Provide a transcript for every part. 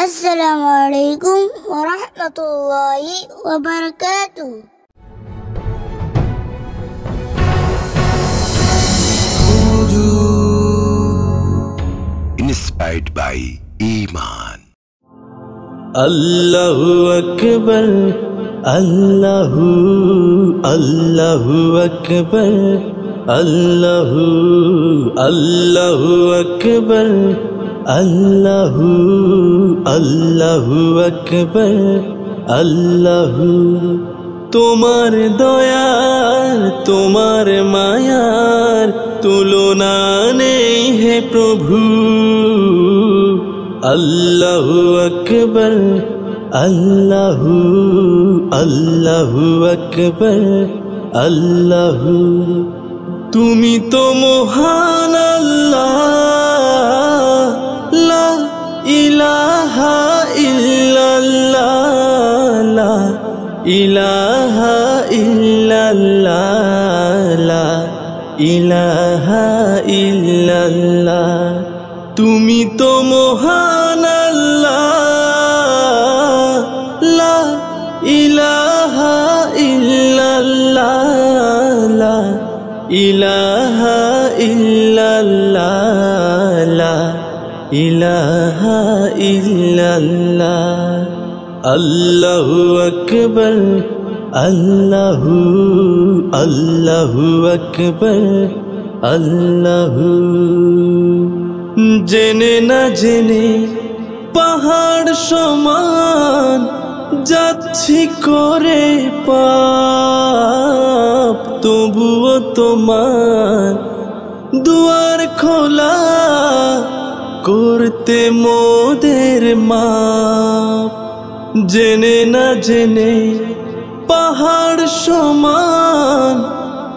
السلام عليكم ورحمة الله وبركاته. Inspired by Iman. الله أكبر الله الله أكبر الله Allahu, أكبر الله আল্লাহু আকবার, আল্লাহু। তোমার দয়ার, তোমার মায়ার তুলনা নেই হে প্রভু। আল্লাহু আকবার, আল্লাহু আল্লাহু আকবার, আল্লাহু। তুমি তো মহান আল্লাহ। ইলাহা ইল্লাল্লাহ ইলাহা ইল্লাল্লাহ ইলাহা ইল্লাল্লাহ। তুমি তো মহান আল্লাহ, লা ইলাহা ইল্লাল্লাহ ইলাহা ইল্লাল্লাহ ইলাহা ইল্লাল্লাহ, আল্লাহু আকবার, আল্লাহু আল্লাহু আকবার, আল্লাহু। জেনে না জেনে পাহাড় সমান যাচ্ছি করে পাপ, তবুও তোমার দুয়ার খোলা। করতে মোদের মাপ। জেনে না জেনে পাহাড় সমান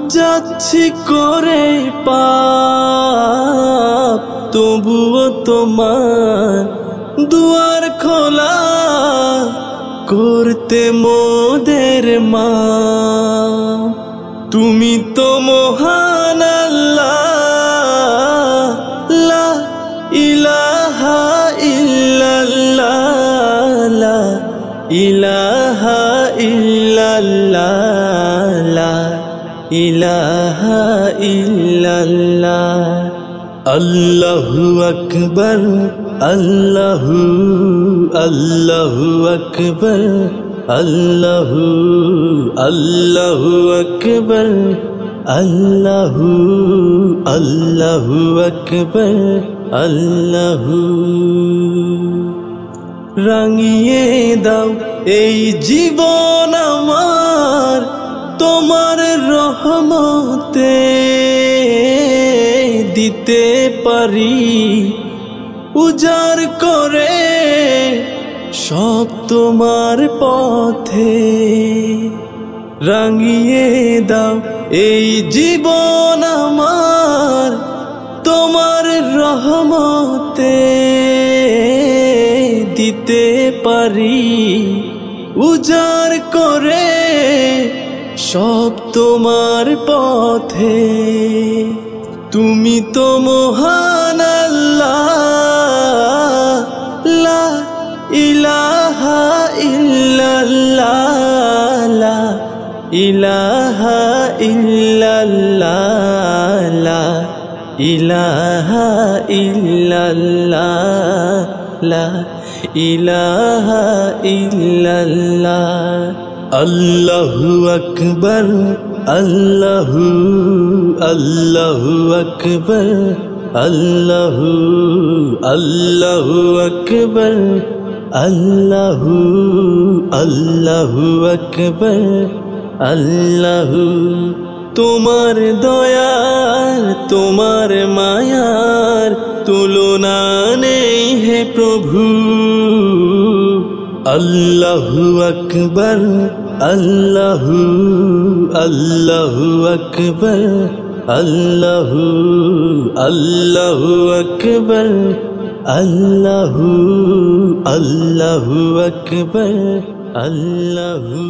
যাচ্ছি করে পাপ। তবুও তোমার দুয়ার খোলা করতে মোদের মা তুমি তো মহান ইলাহা ইল্লাল্লাহ লা ইলাহা ইল্লাল্লাহ আল্লাহু আকবার আল্লাহু আল্লাহু আকবার আল্লাহু আল্লাহু আকবার আল্লাহু আল্লাহু আকবার আল্লাহু রাঙিয়ে দাও। এই জীবন আমার তোমার রহমতে দিতে পারি। উজার করে সব তোমার পথে রাঙিয়ে দাও। এই জীবন পারি উজার করে সব তোমার পথে। তুমি তো মহান লা ইলাহা ইল্লাল্লাহ, লা ইলাহা ইল্লাল্লাহ, লা ইলাহা ইল্লাল্লাহ, লা ইলাহা ইল্লাল্লাহ আল্লাহু আকবার আল্লাহু আল্লাহু আকবার আল্লাহু আল্লাহু আকবার আল্লাহু আল্লাহু আকবার আল্লাহু তোমার দয়ার তোমার মায়ার তুলনা নেই হে প্রভু আল্লাহু আকবার আল্লাহু আল্লাহু আকবার আল্লাহু আল্লাহু আকবার আল্লাহু আল্লাহু আকবার আল্লাহু